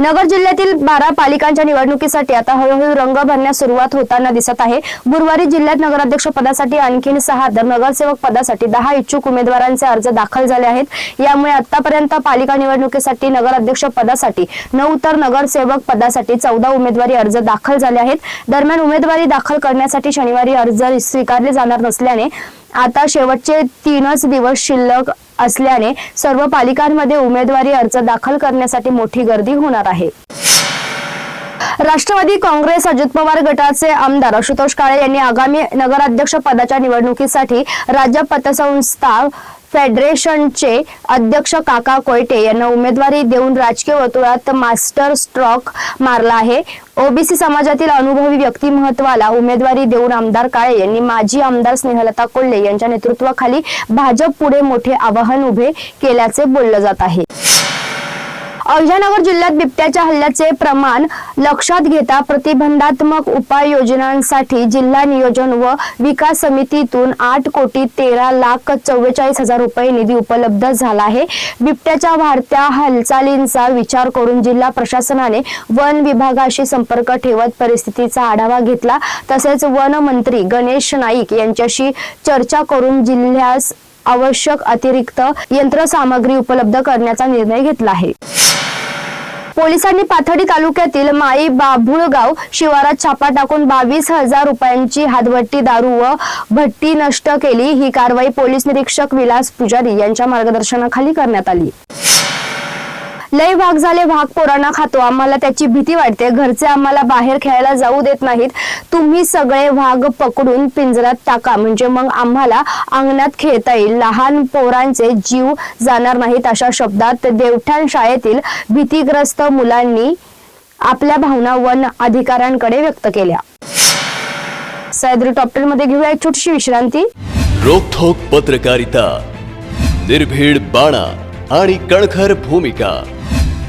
नगर जिल्ह्यातील बारा पालिकांच्या निवडणुकीसाठी आता हळूहळू रंग भरण्यास सुरुवात होताना दिसत आहे. गुरुवारी जिल्ह्यात नगराध्यक्ष पदासाठी आणखीन सहा तर नगरसेवक पदासाठी दहा इच्छुक उमेदवारांचे अर्ज दाखल झाले आहेत. यामुळे आतापर्यंत पालिका निवडणुकीसाठी नगराध्यक्ष पदासाठी नऊ तर नगरसेवक पदासाठी चौदा उमेदवारी अर्ज दाखल झाले आहेत. दरम्यान उमेदवारी दाखल करण्यासाठी शनिवारी अर्ज स्वीकारले जाणार नसल्याने आता शेवटचे तीनच दिवस शिल्लक असल्याने सर्व पालिकांमध्ये उमेदवारी अर्ज दाखल करण्यासाठी मोठी गर्दी होणार आहे. राष्ट्रवादी काँग्रेस अजित पवार गटाचे आमदार आशुतोष काळे यांनी आगामी नगराध्यक्ष पदाच्या निवडणुकीसाठी राज्य पतसंस्था फेडरेशनचे अध्यक्ष काका कोयटे यांना उमेदवारी देऊन राजकीय वर्तुळात मास्टर स्ट्रॉक मारला आहे. ओबीसी समाजातील अनुभवी व्यक्तिमत्वाला उमेदवारी देऊन आमदार काळे यांनी माजी आमदार स्नेहलता कोल्हे यांच्या नेतृत्वाखाली भाजप पुढे मोठे आवाहन उभे केल्याचे बोललं जात आहे. अहिल्यानगर जिल्ह्यात बिबट्याच्या हल्ल्याचे प्रमाण लक्षात घेता प्रतिबंधात्मक उपाययोजनांसाठी जिल्हा नियोजन व विकास समितीतून आठ कोटी तेरा लाख चव्वेचाळीस हजार रुपये निधी उपलब्ध झाला आहे. बिबट्याच्या वाढत्या हालचालींचा विचार करून जिल्हा प्रशासनाने वन विभागाशी संपर्क ठेवत परिस्थितीचा आढावा घेतला. तसेच वन मंत्री गणेश नाईक यांच्याशी चर्चा करून जिल्ह्यास आवश्यक अतिरिक्त यंत्रसामग्री उपलब्ध करण्याचा निर्णय घेतला आहे. पोलिसांनी पाथडी तालुक्यातील माई बाभुळगाव शिवारात छापा टाकून बावीस हजार रुपयांची हातभट्टी दारू व भट्टी नष्ट केली. ही कारवाई पोलीस निरीक्षक विलास पुजारी यांच्या मार्गदर्शनाखाली करण्यात आली. लय भाग झाले भाग पोरांना खातो. आम्हाला त्याची भीती वाटते. घरचे आम्हाला बाहेर खेळायला जाऊ देत नाहीत. तुम्ही सगळे भाग पकडून पिंजऱ्यात टाका. म्हणजे मग आम्हाला अंगणात खेळता येईल. लहान पोरांचे जीव जाणार नाहीत अशा शब्दात देवठाण शाळेतील भीतीग्रस्त मुलांनी आपल्या भावना वन अधिकाऱ्यांकडे व्यक्त केल्या. सह्याद्री टॉपटेल मध्ये घेऊया एक छोटीशी विश्रांती. रोखोक पत्रकारिता निर्भीड बाणा आणि कणखर भूमिका.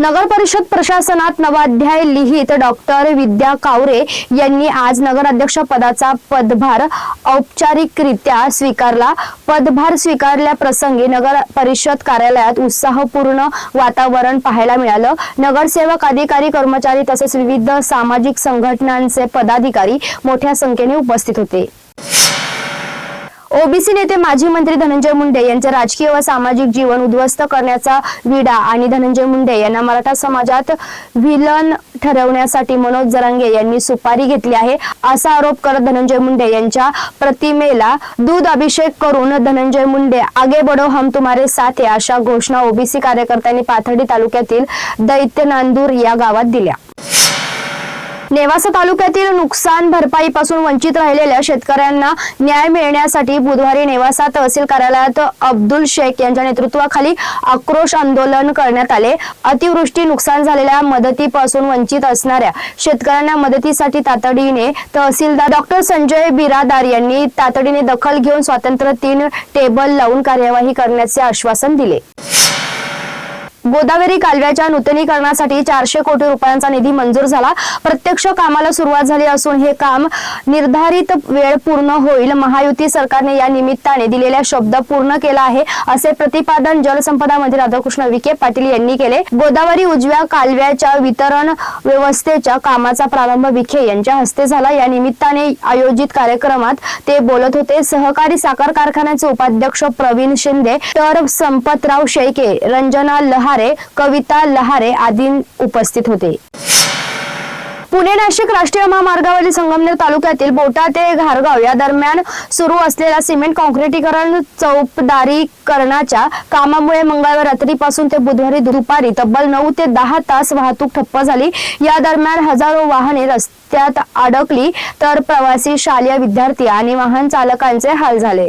नगर परिषद प्रशासनात नवाध्याय लिहित डॉक्टर विद्या कावरे यांनी आज नगराध्यक्ष पदाचा पदभार औपचारिकरित्या स्वीकारला. पदभार स्वीकारल्याप्रसंगी नगर परिषद कार्यालयात उत्साहपूर्ण वातावरण पाहायला मिळालं. नगरसेवक अधिकारी कर्मचारी तसेच विविध सामाजिक संघटनांचे पदाधिकारी मोठ्या संख्येने उपस्थित होते. ओबीसी नेते माजी मंत्री धनंजय मुंडे यांचे राजकीय व सामाजिक जीवन उद्ध्वस्त करण्याचा विडा आणि धनंजय मुंडे यांना मराठा समाजात विलन ठरवण्यासाठी मनोज जरांगे यांनी सुपारी घेतली आहे. असा आरोप करत धनंजय मुंडे यांच्या प्रतिमेला दूध अभिषेक करून धनंजय मुंडे आगे बडो हम तुम्हारे साथ अशा घोषणा ओबीसी कार्यकर्त्यांनी पाथर्डी तालुक्यातील दैत्य नांदूर या गावात दिल्या. नेवासा तालुक्यातील नुकसान भरपाईपासून वंचित राहिलेल्या शेतकऱ्यांना न्याय मिळण्यासाठी बुधवारी नेवासा तहसील कार्यालयात अब्दुल शेख यांच्या नेतृत्वाखाली आक्रोश आंदोलन करण्यात आले. अतिवृष्टी नुकसान झालेल्या मदतीपासून वंचित असणाऱ्या शेतकऱ्यांना मदतीसाठी तातडीने तहसीलदार डॉक्टर संजय बिरादार यांनी तातडीने दखल घेऊन स्वातंत्र्य तीन टेबल लावून कार्यवाही करण्याचे आश्वासन दिले. गोदावरी कालव्याच्या नूतनीकरणासाठी चारशे कोटी रुपयांचा निधी मंजूर झाला. प्रत्यक्ष कामाला सुरुवात झाली असून हे काम निर्धारित वेळ पूर्ण होईल. महायुती सरकारने या निमित्ताने दिलेला शब्द पूर्ण केला आहे असे प्रतिपादन जलसंपदा मंत्री राधाकृष्ण विखे पाटील यांनी केले. गोदावरी उजव्या कालव्याच्या वितरण व्यवस्थेच्या कामाचा प्रारंभ विखे यांच्या हस्ते झाला. या निमित्ताने आयोजित कार्यक्रमात ते बोलत होते. सहकारी साखर कारखान्याचे उपाध्यक्ष प्रवीण शिंदे तर संपतराव शेळके रंजना लहार कविता लहारे आदी उपस्थित होते. पुणे नाशिक राष्ट्रीय महामार्गावरील संगमनेर तालुक्यातील बोटा ते घारगाव या दरम्यान सुरू असलेल्या सिमेंट काँक्रिटीकरण चौपदारीकरणाच्या कामामुळे मंगळवार रात्रीपासून ते बुधवारी दुपारी तब्बल नऊ ते दहा तास वाहतूक ठप्प झाली. या दरम्यान हजारो वाहने रस्त्यात अडकली तर प्रवासी शालेय विद्यार्थी आणि वाहन चालकांचे हाल झाले.